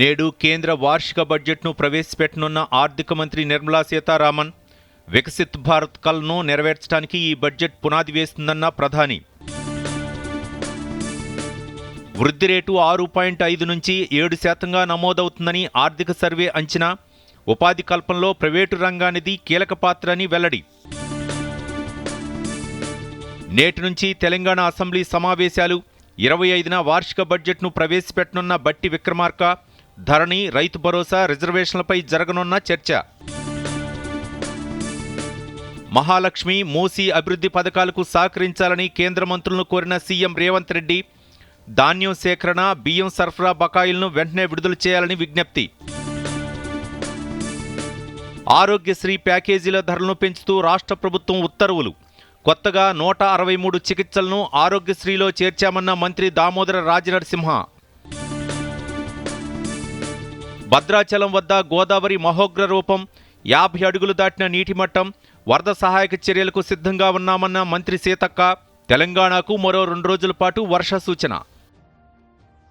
నేడు కేంద్ర వార్షిక బడ్జెట్ను ప్రవేశపెట్టనున్న ఆర్థిక మంత్రి నిర్మలా సీతారామన్ వికసిత్ భారత్ కల్ను నెరవేర్చడానికి ఈ బడ్జెట్ పునాది వేస్తుందన్న ప్రధాని. వృద్ధి రేటు ఆరు పాయింట్ ఐదు నుంచి ఏడు శాతంగా నమోదవుతుందని ఆర్థిక సర్వే అంచనా ఉపాధి కల్పనలో ప్రైవేటు రంగానిది కీలక పాత్ర అని వెల్లడి. నేటి నుంచి తెలంగాణ అసెంబ్లీ సమావేశాలు ఇరవై ఐదున వార్షిక బడ్జెట్ను ప్రవేశపెట్టనున్న బట్టి విక్రమార్క ధరణి రైతు భరోసా రిజర్వేషన్లపై జరగనున్న చర్చ. మహాలక్ష్మి మూసీ అభివృద్ధి పథకాలకు సహకరించాలని కేంద్ర మంత్రులను కోరిన సీఎం రేవంత్ రెడ్డి ధాన్యం సేకరణ బియ్యం సరఫరా బకాయిలను వెంటనే విడుదల చేయాలని విజ్ఞప్తి. ఆరోగ్యశ్రీ ప్యాకేజీల ధరలను పెంచుతూ రాష్ట్ర ప్రభుత్వం ఉత్తర్వులు. కొత్తగా నూట అరవై మూడు చికిత్సలను ఆరోగ్యశ్రీలో చేర్చామన్న మంత్రి దామోదర రాజనరసింహ. భద్రాచలం వద్ద గోదావరి మహోగ్ర రూపం యాభై అడుగులు దాటిన నీటి మట్టం వరద సహాయక చర్యలకు సిద్ధంగా ఉన్నామన్న మంత్రి సీతక్క. తెలంగాణకు మరో రెండు రోజుల పాటు వర్ష సూచన.